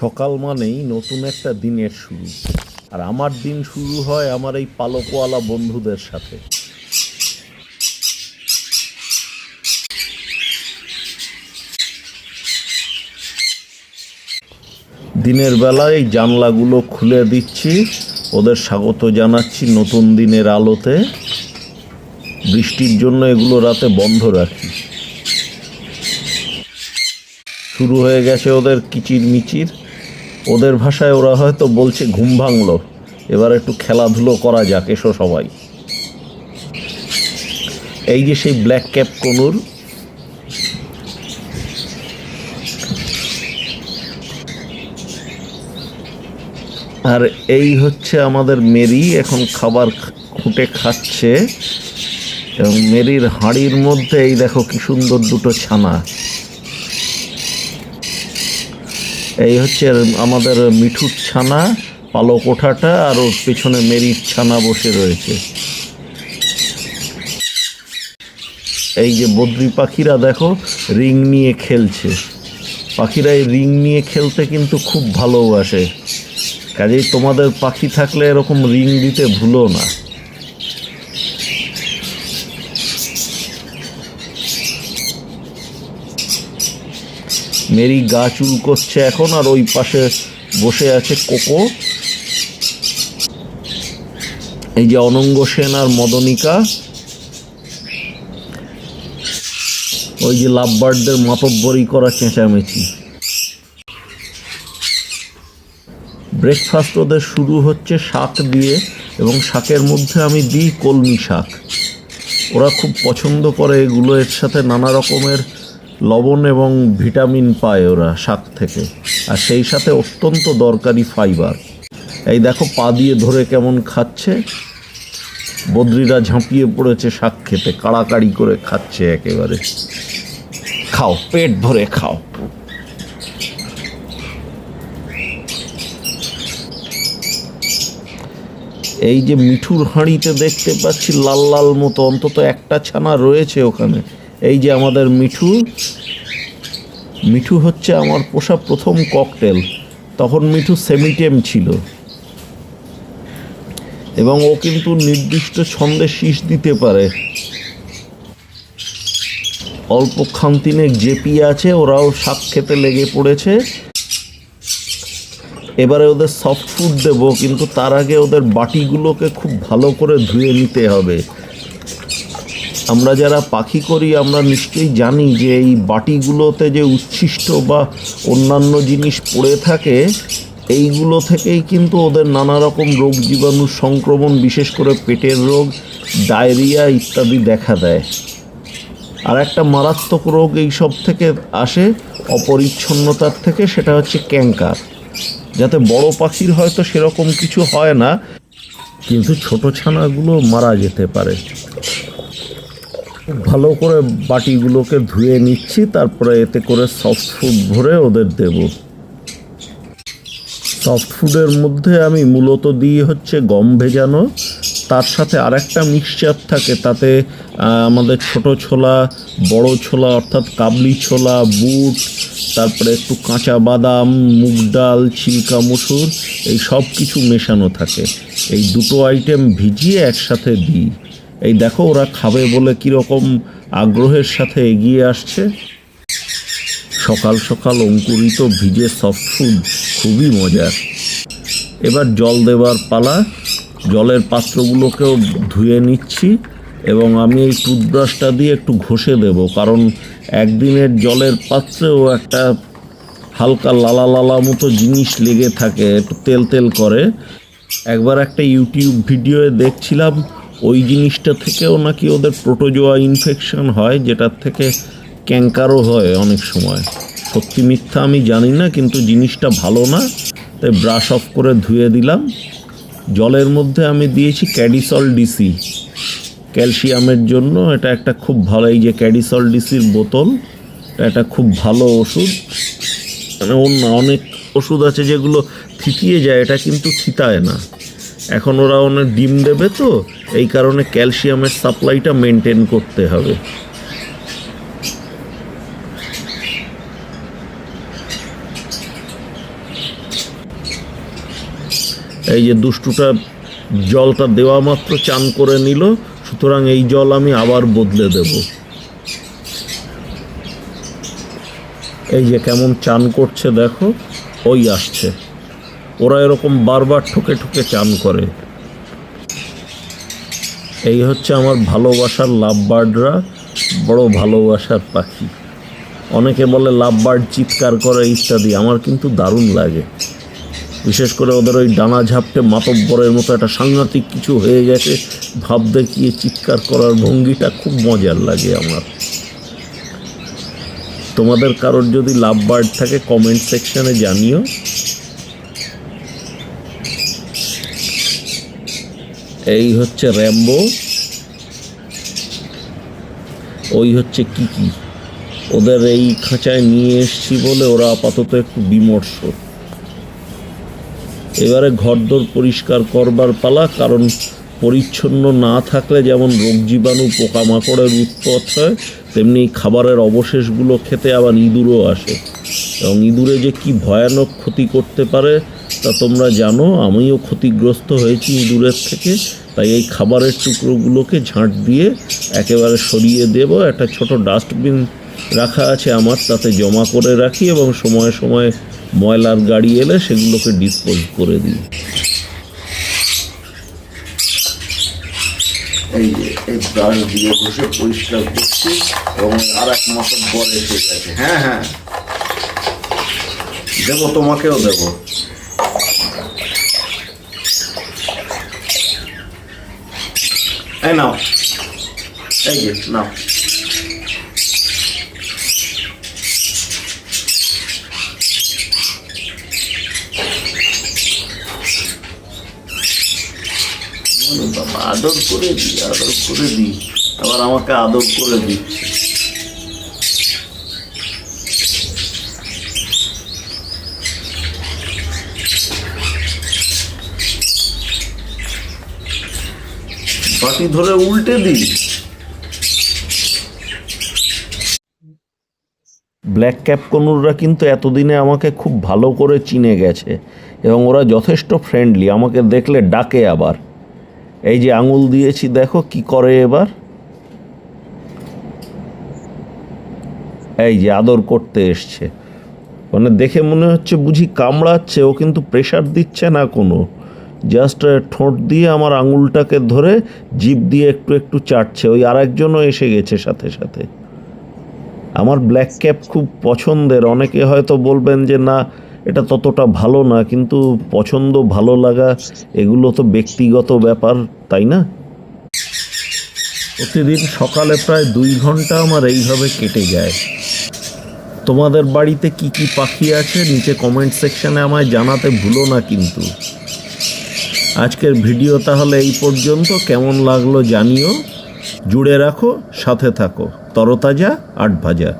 সকাল মানেই নতুন একটা দিনের শুরু। আর আমার দিন শুরু হয় আমার এই পালকওয়ালা বন্ধুদের সাথে। দিনের বেলায় এই জানলাগুলো খুলে দিচ্ছি, ওদের স্বাগত জানাচ্ছি নতুন দিনের আলোতে। বৃষ্টির জন্য এগুলো রাতে বন্ধ রাখি। শুরু হয়ে গেছে ওদের কিচির মিচির ওদের ভাষায় ওরা হয়তো বলছে ঘুম ভাঙলো। এবার একটু খেলাধুলো করা যাক, এসো সবাই। এই যে সেই ব্ল্যাক ক্যাপ কনুর আর এই হচ্ছে আমাদের মেরি, এখন খাবার খুঁটে খাচ্ছে। এবং মেরির হাঁড়ির মধ্যে এই দেখো কি সুন্দর দুটো ছানা। এই হচ্ছে আমাদের মিঠুর ছানা, পালক ওঠাটা, আর ওর পেছনে মেরির ছানা বসে রয়েছে। এই যে বদ্রি পাখিরা, দেখো, রিং নিয়ে খেলছে। পাখিরা এই রিং নিয়ে খেলতে কিন্তু খুব ভালোবাসে। কাজেই তোমাদের পাখি থাকলে এরকম রিং দিতে ভুলো না। মেরি গা চুল করছে এখন, আর ওই পাশে বসে আছে কোকো। এই যে অনঙ্গ সেন আর মদনিকা। ওই যে লাভবার্ডদের মাতব্বরি করা চেঁচামেচি। ব্রেকফাস্ট ওদের শুরু হচ্ছে শাক দিয়ে, এবং শাকের মধ্যে আমি দিই কলমি শাক। ওরা খুব পছন্দ করে এগুলো, এর সাথে নানা রকমের লবণ এবং ভিটামিন পায় ওরা শাক থেকে। আর সেই সাথে অত্যন্ত দরকারি ফাইবার। এই দেখো পা দিয়ে ধরে কেমন খাচ্ছে। বদ্রিরা ঝাঁপিয়ে পড়েছে শাক খেতে, কাড়াকাড়ি করে খাচ্ছে একেবারে। খাও, পেট ভরে খাও। এই যে মিঠুর হাঁড়িতে দেখতে পাচ্ছি লাল লাল মতো, অন্তত একটা ছানা রয়েছে ওখানে। এই যে আমাদের মিঠু মিঠু হচ্ছে আমার পোষা প্রথম ককটেল তখন মিঠু সেমিটেম ছিল। এবং ও কিন্তু নির্দিষ্ট ছন্দে শীষ দিতে পারে। অল্প খামতিনে জেপি আছে, ওরাও শাক খেতে লেগে পড়েছে। এবারে ওদের সফট ফুড দেবো, কিন্তু তার আগে ওদের বাটিগুলোকে খুব ভালো করে ধুয়ে নিতে হবে। আমরা যারা পাখি করি, আমরা নিশ্চয়ই জানি যে এই বাটিগুলোতে যে উচ্ছিষ্ট বা অন্যান্য জিনিস পড়ে থাকে, এইগুলো থেকেই কিন্তু ওদের নানা রকম রোগ জীবাণু সংক্রমণ, বিশেষ করে পেটের রোগ, ডায়রিয়া ইত্যাদি দেখা দেয়। আর একটা মারাত্মক রোগ এই সব থেকে আসে অপরিচ্ছন্নতার থেকে, সেটা হচ্ছে ক্যাঙ্কার যাতে বড় পাখির হয়তো সেরকম কিছু হয় না, কিন্তু ছোট ছানাগুলো মারা যেতে পারে। ভালো করে বাটিগুলোকে ধুয়ে নিচ্ছি, তারপরে এতে করে সফট ফুড ভরে ওদের দেব। সফট ফুডের মধ্যে আমি মূলত দিই হচ্ছে গম ভেজানো, তার সাথে আরেকটা মিক্সচার থাকে, তাতে আমাদের ছোট ছোলা, বড় ছোলা, অর্থাৎ কাবলি ছোলা, বুট, তারপরে একটু কাঁচা বাদাম, মুগ ডাল, ছিলকা মসুর, এই সব কিছু মেশানো থাকে। এই দুটো আইটেম ভিজিয়ে একসাথে দিই। এই দেখো, ওরা খাবে বলে কীরকম আগ্রহের সাথে এগিয়ে আসছে। সকাল সকাল অঙ্কুরিত ভিজে সফট ফুড খুবই মজার। এবার জল দেবার পালা, জলের পাত্রগুলোকেও ধুয়ে নিচ্ছি এবং আমি এই টুথব্রাশটা দিয়ে একটু ঘষে দেব, কারণ একদিনের জলের পাত্রেও একটা হালকা লালা লালা মতো জিনিস লেগে থাকে, একটু তেল তেল করে। একবার একটা ইউটিউব ভিডিওয়ে দেখছিলাম ওই জিনিসটা থেকেও নাকি ওদের প্রোটোজোয়া ইনফেকশন হয়, যেটার থেকে ক্যাঙ্কারও হয় অনেক সময়। সত্যি মিথ্যা আমি জানি না, কিন্তু জিনিসটা ভালো না, তাই ব্রাশ অফ করে ধুয়ে দিলাম। জলের মধ্যে আমি দিয়েছি ক্যাডিসল ডিসি ক্যালসিয়ামের জন্য এটা একটা খুব ভালো, এই যে ক্যাডিসল ডিসির বোতল, এটা খুব ভালো ওষুধ। মানে অন্য অনেক ওষুধ আছে যেগুলো থিতিয়ে যায়, এটা কিন্তু থিতায় না। এখন ওরা অনেক ডিম দেবে তো, এই কারণে ক্যালসিয়ামের সাপ্লাইটা মেনটেন করতে হবে। এই যে দুষ্টুটা জলটা দেওয়া মাত্র চান করে নিল, সুতরাং এই জল আমি আবার বদলে দেব। এই যে কেমন চান করছে দেখো, ওই আসছে। ওরা এরকম বারবার ঠুকে ঠুকে চান করে। এই হচ্ছে আমার ভালোবাসার লাভ বার্ডরা বড় ভালোবাসার পাখি। অনেকে বলে লাভ বার্ড চিৎকার করে ইত্যাদি, আমার কিন্তু দারুণ লাগে। বিশেষ করে ওদের ওই ডানা ঝাপটে মাতব্বরের মতো একটা সাংঘাতিক কিছু হয়ে গেছে, ভাব দেখিয়ে চিৎকার করার ভঙ্গিটা খুব মজার লাগে আমার। তোমাদের কারোর যদি লাভ বার্ড থাকে কমেন্ট সেকশনে জানিও। এই হচ্ছে র্যাম্বো। ওই হচ্ছে কিকি। ওদের এই খাঁচায় নিয়ে এসছি বলে ওরা আপাতত একটু বিমর্ষ। এবারে ঘরদোর পরিষ্কার করবার পালা, কারণ পরিচ্ছন্ন না থাকলে যেমন রোগ জীবাণু, পোকামাকড়ের উৎপত হয়, তেমনি খাবারের অবশেষগুলো খেতে আবার ইঁদুরও আসে। এবং ইঁদুরে যে কি ভয়ানক ক্ষতি করতে পারে তা তোমরা জানো আমিও ক্ষতিগ্রস্ত হয়েছি ইঁদুরের থেকে। তাই এই খাবারের টুকরোগুলোকে ঝাঁট দিয়ে একেবারে সরিয়ে দেব। একটা ছোট ডাস্টবিন রাখা আছে আমার তাতে জমা করে রাখি এবং সময়ে সময়ে ময়লার গাড়ি এলে সেগুলোকে ডিসপোজ করে দিই। এই এই ব্রাশ দিয়ে বসে পরিষ্কার করছি এবং আর এক মাসের পর এসে গেছে। হ্যাঁ হ্যাঁ। দেবো তোমাকেও দেবো। এই নাও এই যে নাও বাবা আদর করে দিই আদর করে দিই আবার আমাকে আদর করে দিচ্ছে বাটি ধরে উল্টে দিই। ব্ল্যাক ক্যাপ কনুররা কিন্তু এতদিনে আমাকে খুব ভালো করে চিনে গেছে এবং ওরা যথেষ্ট ফ্রেন্ডলি আমাকে দেখলে ডাকে আবার। এই যে আঙুল দিয়েছি, দেখো কি করে এবার। এই যে আদর করতে এসছে। মানে দেখে মনে হচ্ছে বুঝি কামড়াচ্ছে, ও কিন্তু প্রেশার দিচ্ছে না কোনো। জাস্ট ঠোঁট দিয়ে আমার আঙুলটাকে ধরে জিভ দিয়ে একটু একটু চাটছে। ওই আরেকজনও এসে গেছে সাথে সাথে। আমার ব্ল্যাক ক্যাপ খুব পছন্দের। অনেকে হয়তো বলবেন যে, না, এটা ততটা ভালো না। কিন্তু পছন্দ ভালো লাগা এগুলো তো ব্যক্তিগত ব্যাপার, তাই না? প্রতিদিন সকালে প্রায় দুই ঘণ্টা আমার এইভাবে কেটে যায়। তোমাদের বাড়িতে কি কি পাখি আছে? নিচে কমেন্ট সেকশনে আমায় জানাতে ভুলো না কিন্তু। আজকের ভিডিও তাহলে এই পর্যন্ত। কেমন লাগল জানিও। জুড়ে রাখো, সাথে থাকো। তরতাজা আট ভাজা